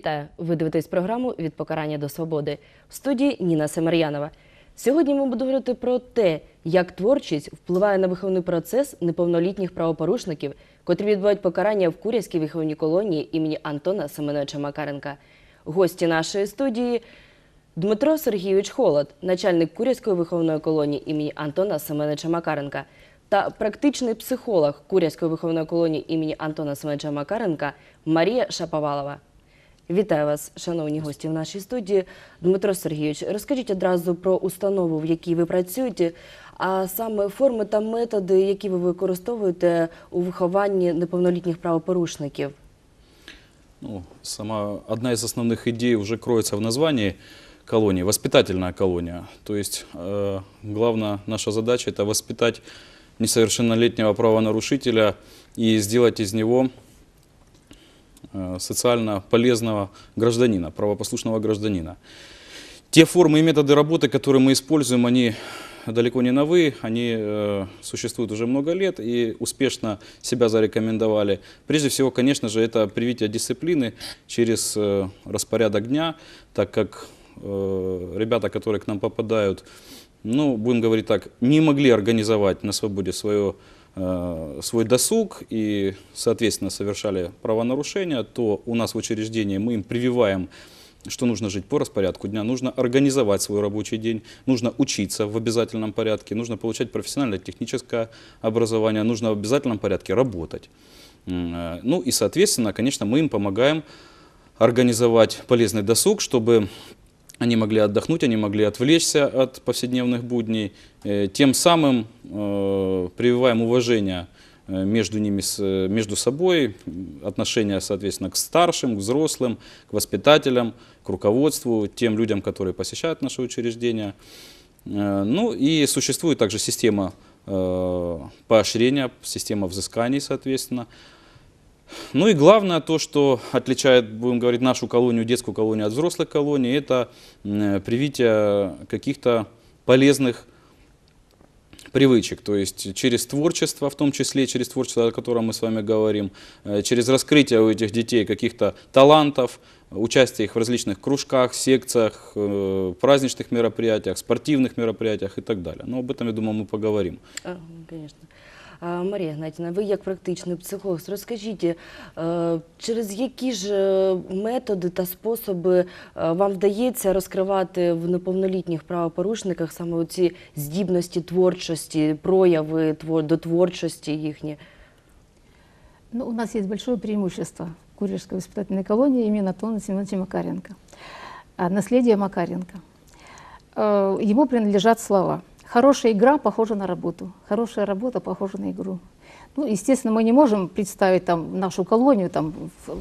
Вітаю! Ви дивитесь програму від покарання до свободи в студії Ніна Семер'янова. Сьогодні ми будемо говорити про те, як творчість впливає на виховний процес неповнолітніх правопорушників, котрі відбувають покарання в Курявській виховній колонії імені Антона Семеновича Макаренка. Гості нашої студії Дмитро Сергійович Холод, начальник Курявської виховної колонії імені Антона Семеновича Макаренка, та практичний психолог Курявської виховної колонії імені Антона Семеновича Макаренка Марія Шаповалова. Вітаю вас, шановні гості в нашій студії. Дмитро Сергійович, розкажіть одразу про установу, в якій ви працюєте, а саме форми та методи, які ви використовуєте у вихованні неповнолітніх правопорушників. Ну, сама одна из основных идей уже кроется в названии колонии, воспитательная колония. То есть э, главная наша задача это воспитать несовершеннолетнего правонарушителя и сделать из него э, социально полезного гражданина, правопослушного гражданина. Те формы и методы работы, которые мы используем, они далеко не новые, они э, существуют уже много лет и успешно себя зарекомендовали. Прежде всего, конечно же, это привитие дисциплины через э, распорядок дня, так как э, ребята, которые к нам попадают, ну, будем говорить так, не могли организовать на свободе свое, э, свой досуг и, соответственно, совершали правонарушения, то у нас в учреждении мы им прививаем что нужно жить по распорядку дня, нужно организовать свой рабочий день, нужно учиться в обязательном порядке, нужно получать профессиональное техническое образование, нужно в обязательном порядке работать. Э, Ну и, соответственно, конечно, мы им помогаем организовать полезный досуг, чтобы они могли отдохнуть, они могли отвлечься от повседневных будней, э, тем самым э, прививаем уважение э, между ними, между собой, отношения, соответственно, к старшим, к взрослым, к воспитателям, к руководству, тем людям, которые посещают наше учреждение. Ну и существует также система поощрения, система взысканий, соответственно. Ну и главное то, что отличает, будем говорить, нашу колонию, детскую колонию от взрослых колоний, это м, привитие каких-то полезных привычек, то есть через творчество, в том числе через творчество, о котором мы с вами говорим, э, через раскрытие у этих детей каких-то талантов, участие их в различных кружках, секциях, э, праздничных мероприятиях, спортивных мероприятиях и так далее. Но об этом, я думаю, мы поговорим. А, Марія Гнатівна, ви як практичний психолог, розкажіть, е, через які ж е, методи та способи е, вам вдається розкривати в неповнолітніх правопорушниках саме ці здібності творчості, прояви до творчості їхні? Ну, у нас есть большое преимущество Курьерской воспитательной колонии имени Антона Семеновича Макаренко. Наследие Макаренко. Э, Ему принадлежат слова. Хорошая игра похожа на работу, хорошая работа похожа на игру. Ну, естественно, мы не можем представить там нашу колонию там, в,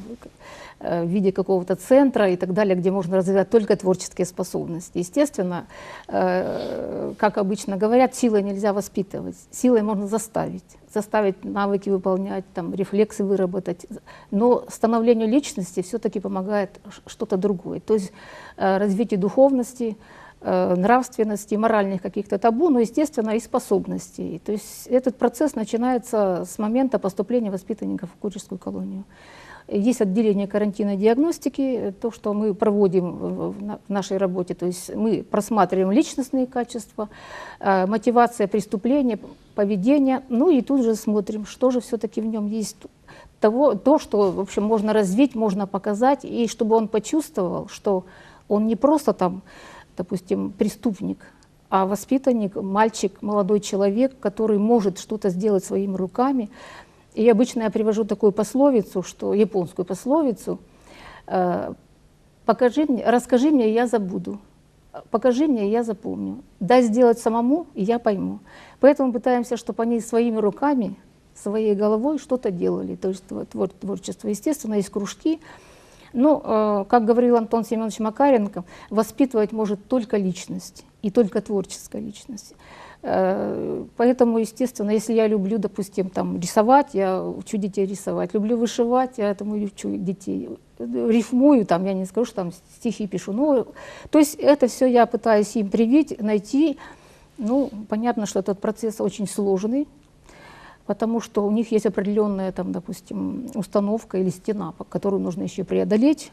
э, в виде какого-то центра и так далее, где можно развивать только творческие способности. Естественно, э, как обычно говорят, силой нельзя воспитывать, силой можно заставить, заставить навыки выполнять, там, рефлексы выработать. Но становлению личности все-таки помогает ш- что-то другое, то есть э, развитие духовности, э, нравственности, моральных каких-то табу, но, естественно, и способностей. То есть этот процесс начинается с момента поступления воспитанников в Курческую колонию. Есть отделение карантинной диагностики, э, то, что мы проводим в в на- в нашей работе. То есть мы просматриваем личностные качества, э, мотивация преступления, поведение, ну и тут же смотрим, что же все-таки в нем есть того, то, что, в общем, можно развить, можно показать, и чтобы он почувствовал, что он не просто там, допустим, преступник, а воспитанник, мальчик, молодой человек, который может что-то сделать своими руками. И обычно я привожу такую пословицу, что японскую пословицу, э, покажи мне, расскажи мне, я забуду. Покажи мне, я запомню. Дай сделать самому, и я пойму. Поэтому пытаемся, чтобы они своими руками, своей головой что-то делали. То есть тво- твор- творчество. Естественно, есть кружки. Но, э, как говорил Антон Семенович Макаренко, воспитывать может только личность и только творческая личность. Э, Поэтому, естественно, если я люблю, допустим, там, рисовать, я учу детей рисовать. Люблю вышивать, я этому учу детей. Рифмую, там, я не скажу, что там стихи пишу. Ну, то есть это все я пытаюсь им привить, найти. Ну, понятно, что этот процесс очень сложный, потому что у них есть определенная, там, допустим, установка или стена, которую нужно еще преодолеть.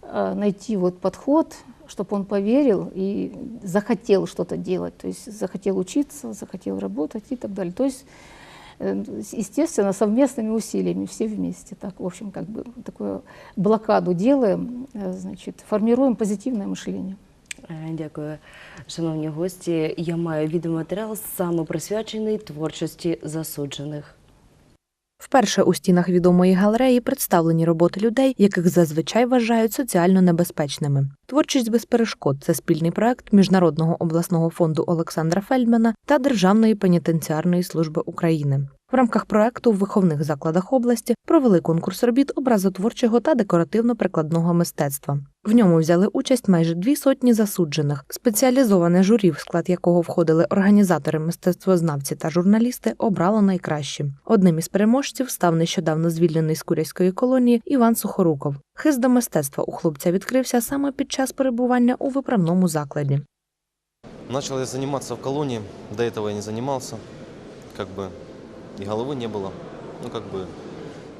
э, найти вот подход, чтобы он поверил и захотел что-то делать, то есть захотел учиться, захотел работать и так далее. То есть, э, естественно, совместными усилиями, все вместе, так, в общем, как бы такую блокаду делаем, э, значит, формируем позитивное мышление. Е, Дякую, шановні гості. Я маю відеоматеріал саме присвячений творчості засуджених. Вперше у стінах відомої галереї представлені роботи людей, яких зазвичай вважають соціально небезпечними. Творчість без перешкод це спільний проект Міжнародного обласного фонду Олександра Фельдмана та Державної пенітенціарної служби України. В рамках проекту в виховних закладах області провели конкурс робіт образотворчого та декоративно-прикладного мистецтва. В ньому взяли участь майже дві сотні засуджених. Спеціалізоване журі, в склад якого входили організатори, мистецтвознавці та журналісти, обрало найкращі. Одним із переможців став нещодавно звільнений з куряської колонії Іван Сухоруков. Хист до мистецтва у хлопця відкрився саме під час перебування у виправному закладі. Начал я заниматься в колонии, до этого я не занимался, как бы и головы не было, ну как бы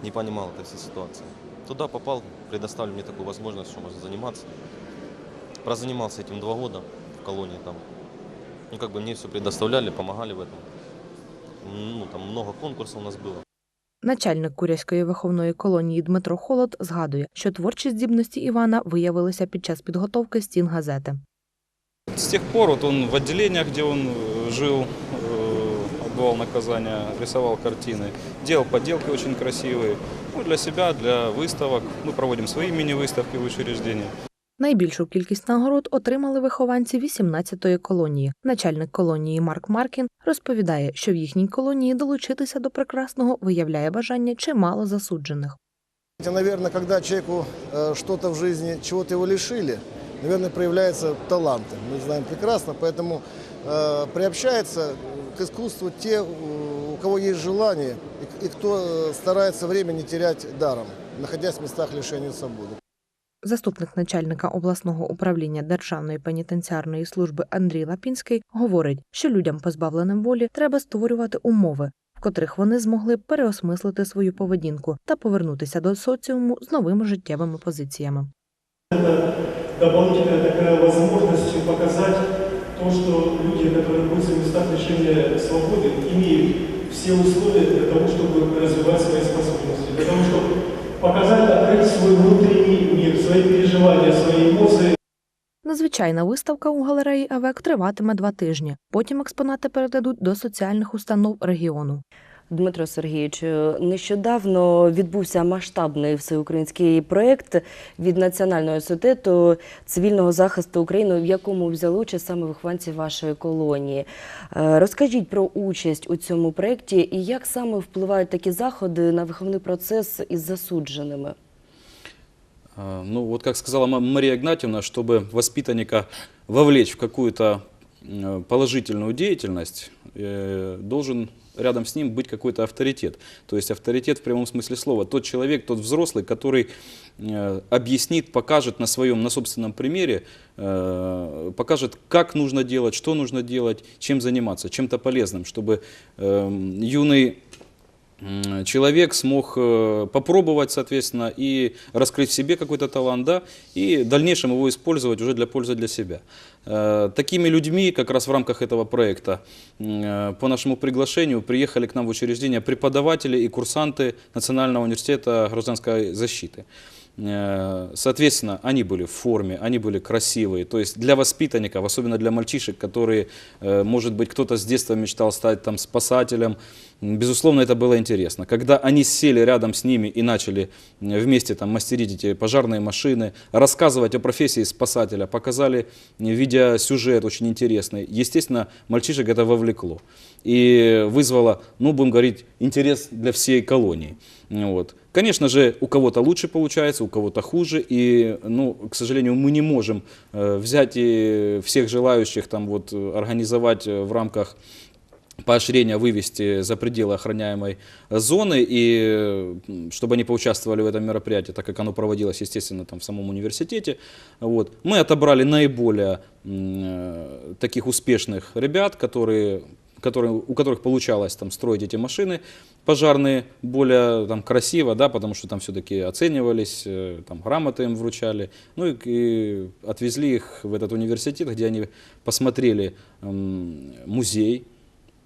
не понимал этой всей ситуации. Туда попал, предоставили мне такую возможность, что можно заниматься. Прозанимался этим два года в колонии там. Ну как бы мне все предоставляли, помогали в этом. Ну там много конкурсов у нас было. Начальник Куряської виховної колонії Дмитро Холод згадує, що творчі здібності Івана виявилися під час підготовки стін газети. С тех пор вот он в отделениях, где он э, жил, э, отбывал наказание, рисовал картины, делал поделки очень красивые. Ну, для себя, для выставок. Мы проводим свои мини-выставки в учреждении. Найбільшу кількість нагород отримали вихованці 18-ї колонії. Начальник колонії Марк Маркін розповідає, що в їхній колонії долучитися до прекрасного виявляє бажання чимало засуджених. Наверное, когда человеку э, что-то в жизни, чего-то его лишили, наверное, проявляются таланты. Мы знаем прекрасно, поэтому э, приобщается к искусству те, у кого есть желание и, и кто э, старается время не терять даром, находясь в местах лишения свободы. Заступник начальника обласного управління Державної пенітенціарної служби Андрій Лапінський говорить, що людям, позбавленим волі, треба створювати умови, в котрих вони змогли переосмислити свою поведінку та повернутися до соціуму з новими життєвими позиціями. дополнительная такая возможность показать то, что люди, которые находятся в местах лишения свободы, имеют все условия для того, чтобы развивать свои способности, для того, чтобы показать, открыть свой внутренний мир, свои переживания, свои эмоции, Надзвичайна виставка у галереї АВЕК триватиме два тижні. Потім експонати передадуть до соціальних установ регіону. Дмитро Сергійович, нещодавно відбувся масштабний всеукраїнський проєкт від Національного інституту цивільного захисту України, в якому взяли участь саме вихованці вашої колонії. Е, Розкажіть про участь у цьому проєкті і як саме впливають такі заходи на виховний процес із засудженими. А, Ну, вот как сказала Ма- Мария Игнатьевна, чтобы воспитанника вовлечь в какую-то э, положительную деятельность, э, должен рядом с ним быть какой-то авторитет. То есть авторитет в прямом смысле слова. Тот человек, тот взрослый, который э, объяснит, покажет на своем, на собственном примере, э, покажет, как нужно делать, что нужно делать, чем заниматься, чем-то полезным, чтобы э, юный человек смог э, попробовать, соответственно, и раскрыть в себе какой-то талант, да, и в дальнейшем его использовать уже для пользы для себя. Э, Такими людьми, как раз в рамках этого проекта, м, э, по нашему приглашению приехали к нам в учреждение преподаватели и курсанты Национального университета гражданской защиты. Э, Соответственно, они были в форме, они были красивые. То есть для воспитанников, особенно для мальчишек, которые, э, может быть, кто-то с детства мечтал стать там спасателем, безусловно, это было интересно. Когда они сели рядом с ними и начали э, вместе там мастерить эти пожарные машины, рассказывать о профессии спасателя, показали видеосюжет очень интересный. Естественно, мальчишек это вовлекло и вызвало, ну, будем говорить, интерес для всей колонии. Вот. Конечно же, у кого-то лучше получается, у кого-то хуже, и, ну, к сожалению, мы не можем э, взять и всех желающих там вот э, организовать э, в рамках поощрения вывести за пределы охраняемой зоны, и чтобы они поучаствовали в этом мероприятии, так как оно проводилось, естественно, там в самом университете. Вот. Мы отобрали наиболее таких успешных ребят, которые которые, у которых получалось там, строить эти машины пожарные более там, красиво, да, потому что там все-таки оценивались, э, там, грамоты им вручали. Ну и, и отвезли их в этот университет, где они посмотрели м, музей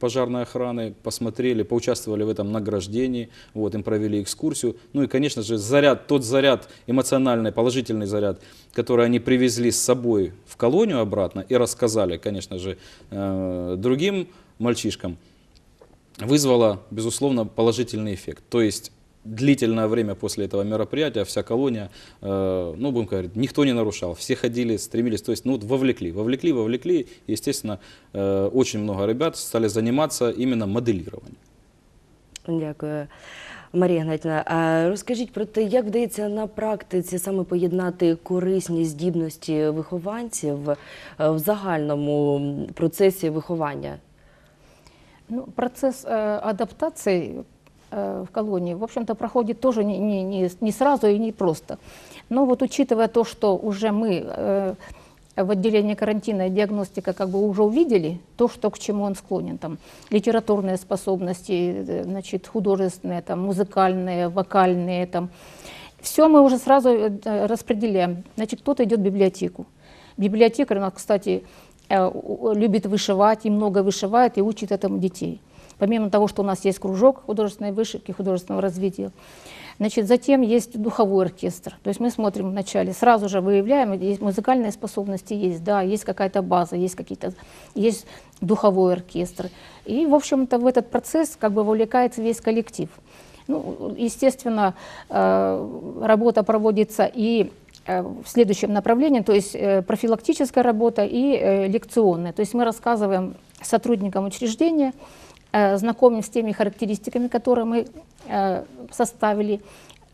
пожарной охраны, посмотрели, поучаствовали в этом награждении, вот, им провели экскурсию. Ну и, конечно же, заряд, тот заряд, эмоциональный, положительный заряд, который они привезли с собой в колонию обратно и рассказали, конечно же, э, другим мальчишкам, вызвало, безусловно, положительный эффект. То есть длительное время после этого мероприятия вся колония, э, ну, будем говорить, никто не нарушал, все ходили, стремились, то есть, ну, вот вовлекли, вовлекли, вовлекли, и, естественно, э, очень много ребят стали заниматься именно моделированием. Дякую. Марія Гнатівна, а розкажіть про те, як вдається на практиці саме поєднати корисні здібності вихованців е, в загальному процесі виховання? Ну, процесс э, адаптации э, в колонии, в общем-то, проходит тоже не, не, не, не сразу и не просто. Но вот учитывая то, что уже мы э, в отделении карантина и диагностика как бы уже увидели то, что к чему он склонен, там, литературные способности, э, значит, художественные, там, музыкальные, вокальные, там, все мы уже сразу э, распределяем. Значит, кто-то идет в библиотеку. Библиотекарь у нас, кстати, любит вышивать и много вышивает и учит этому детей. Помимо того, что у нас есть кружок художественной вышивки, художественного развития, значит, затем есть духовой оркестр. То есть мы смотрим вначале, сразу же выявляем, есть музыкальные способности есть, да, есть какая-то база, есть какие-то, есть духовой оркестр. И, в общем-то, в этот процесс как бы вовлекается весь коллектив. Ну, естественно, э, работа проводится и э, в следующем направлении, то есть э, профилактическая работа и э, лекционная. То есть мы рассказываем сотрудникам учреждения, э, знакомим с теми характеристиками, которые мы э, составили,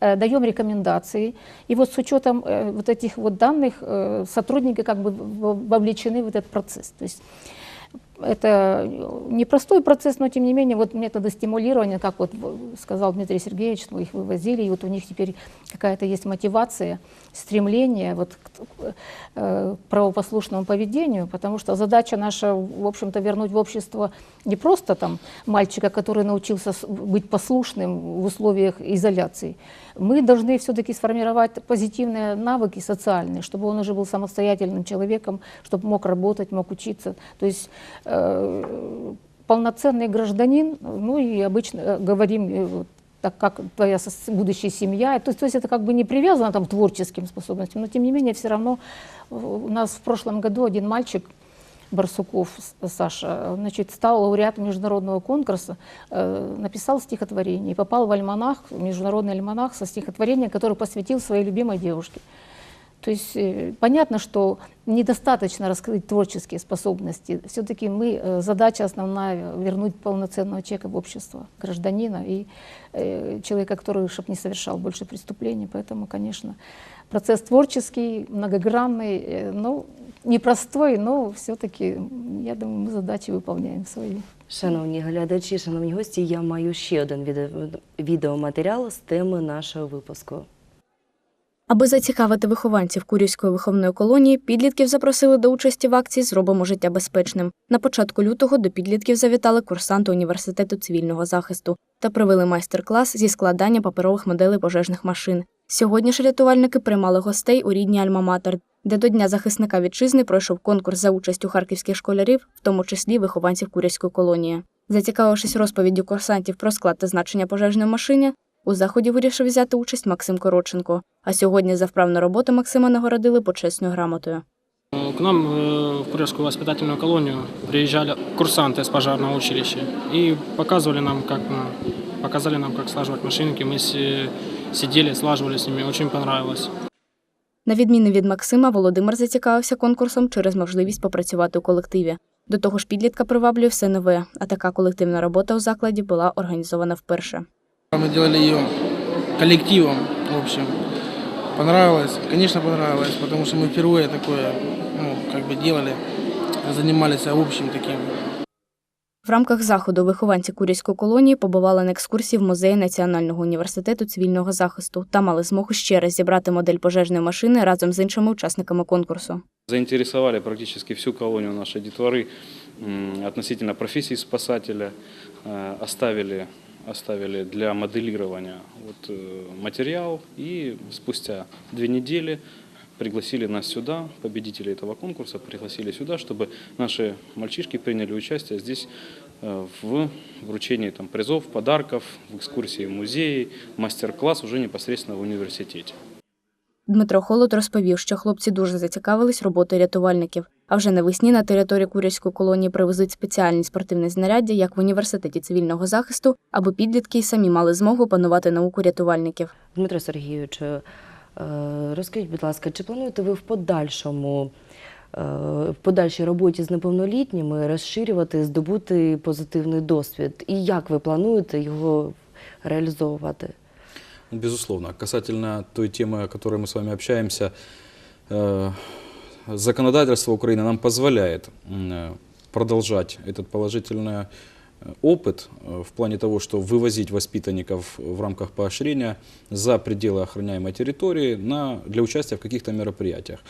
э, даем рекомендации. И вот с учетом э, вот этих вот данных э, сотрудники как бы в- вовлечены в этот процесс. То есть это непростой процесс, но тем не менее вот методы стимулирования, как вот сказал Дмитрий Сергеевич, мы их вывозили, и вот у них теперь какая-то есть мотивация, стремление вот к э, правопослушному поведению, потому что задача наша, в общем-то, вернуть в общество не просто там мальчика, который научился быть послушным в условиях изоляции. Мы должны все-таки сформировать позитивные навыки социальные, чтобы он уже был самостоятельным человеком, чтобы мог работать, мог учиться. То есть э, полноценный гражданин, ну и обычно э, говорим, э, вот так как твоя сос- будущая семья, то есть, то есть это как бы не привязано там, к творческим способностям, но тем не менее все равно э, у нас в прошлом году один мальчик, Барсуков С- Саша, значит, стал лауреатом международного конкурса, э, написал стихотворение и попал в альманах, в международный альманах со стихотворением, которое посвятил своей любимой девушке. То есть э, понятно, что недостаточно раскрыть творческие способности. Все-таки мы, э, задача основная вернуть полноценного человека в общество, гражданина и э, человека, который, чтобы не совершал больше преступлений. Поэтому, конечно, процесс творческий, многогранный, э, ну, непростой, но все-таки, я думаю, мы задачи выполняем свои. Шановні глядачі, шановні гості, я маю ще один відео- відеоматеріал з теми нашого випуску. Аби зацікавити вихованців Курівської виховної колонії, підлітків запросили до участі в акції Зробимо життя безпечним. На початку лютого до підлітків завітали курсанти університету цивільного захисту та провели майстер-клас зі складання паперових моделей пожежних машин. Сьогодні ж рятувальники приймали гостей у рідній Альма-Матер, де до Дня захисника вітчизни пройшов конкурс за участю харківських школярів, в тому числі вихованців Курівської колонії. Зацікавившись розповіддю курсантів про склад та значення пожежної машини, у заході вирішив взяти участь Максим Короченко. А сьогодні за вправну роботу Максима нагородили почесною грамотою. К нам э, в Курьерскую воспитательную колонию приезжали курсанты с пожарного училища и показывали нам, как ну, показали нам, как слаживать машинки. Мы си- сидели, слаживали с ними, очень понравилось. На відміну від Максима, Володимир зацікавився конкурсом через можливість попрацювати у колективі. До того ж, підлітка приваблює все нове, а така колективна робота у закладі була організована вперше. Мы делали ее коллективом, в общем. Понравилось, конечно, понравилось, потому что мы впервые такое, ну, как бы делали, занимались общим таким В рамках заходу вихованці Курівської колонії побували на екскурсії в музеї Національного університету цивільного захисту та мали змогу ще раз зібрати модель пожежної машини разом з іншими учасниками конкурсу. Заинтересовали практически всю колонию нашей детворы м, относительно профессии спасателя. Э, Оставили, оставили для моделирования вот, э, материал и спустя две недели пригласили нас сюда, победителей этого конкурса пригласили сюда, чтобы наши мальчишки приняли участие здесь э, в вручении там, призов, подарков, в экскурсии в музеи, мастер-класс уже непосредственно в университете. Дмитро Холод розповів, що хлопці дуже зацікавились роботою рятувальників. А вже навесні на територію Курівської колонії привезуть спеціальні спортивні знаряддя, як в університеті цивільного захисту, аби підлітки й самі мали змогу опанувати науку рятувальників. Дмитро Сергійович, е, розкажіть, будь ласка, чи плануєте ви в подальшому, е, в подальшій роботі з неповнолітніми розширювати, здобути позитивний досвід? І як ви плануєте його реалізовувати? Ну, Безусловно. Касательно той темы, о которой мы с вами общаемся, э, законодательство Украины нам позволяет м, э, продолжать этот положительный э, опыт э, в плане того, что вывозить воспитанников в рамках поощрения за пределы охраняемой территории на, для участия в каких-то мероприятиях.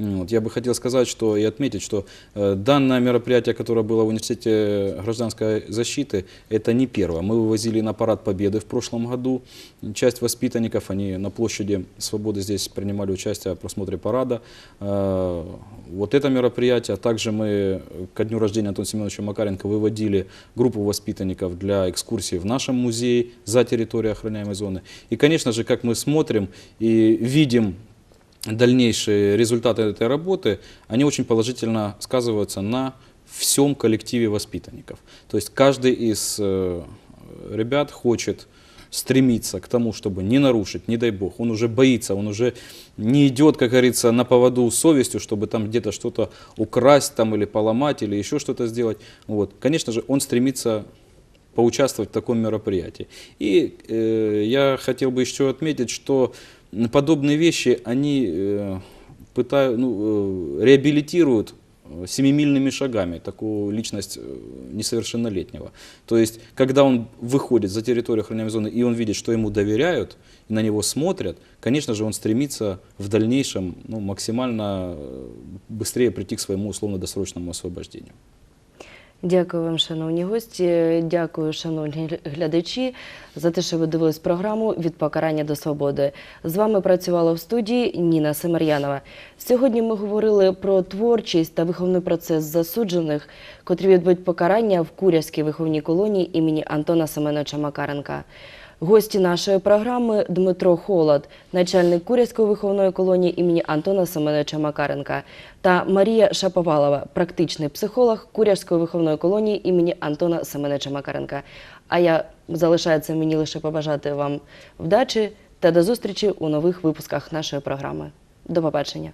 Вот, я бы хотел сказать что, и отметить, что э, данное мероприятие, которое было в Университете гражданской защиты, это не первое. Мы вывозили на Парад Победы в прошлом году. Часть воспитанников, они на площади Свободы здесь принимали участие в просмотре парада. Э, Вот это мероприятие. Также мы ко дню рождения Антона Семеновича Макаренко выводили группу воспитанников для экскурсии в нашем музее за территорией охраняемой зоны. И, конечно же, как мы смотрим и видим дальнейшие результаты этой работы, они очень положительно сказываются на всем коллективе воспитанников. То есть каждый из э, ребят хочет стремиться к тому, чтобы не нарушить, не дай бог. Он уже боится, он уже не идет, как говорится, на поводу совестью, чтобы там где-то что-то украсть там, или поломать, или еще что-то сделать. Вот. Конечно же, он стремится поучаствовать в таком мероприятии. И э, я хотел бы еще отметить, что подобные вещи, они э, пытают, ну, э, реабилитируют э, семимильными шагами такую личность несовершеннолетнего. То есть, когда он выходит за территорию охраняемой зоны и он видит, что ему доверяют, и на него смотрят, конечно же, он стремится в дальнейшем ну, максимально быстрее прийти к своему условно-досрочному освобождению. Дякую вам, шановні гості. Дякую, шановні глядачі, за те, що ви дивились програму від покарання до свободи. З вами працювала в студії Ніна Семер'янова. Сьогодні ми говорили про творчість та виховний процес засуджених, котрі відбудуть покарання в Курявській виховній колонії імені Антона Семеновича Макаренка. Гості нашої програми Дмитро Холод, начальник Курявської виховної колонії імені Антона Семеновича Макаренка, та Марія Шаповалова, практичний психолог Курявської виховної колонії імені Антона Семеновича Макаренка. А я залишається мені лише побажати вам вдачі та до зустрічі у нових випусках нашої програми. До побачення.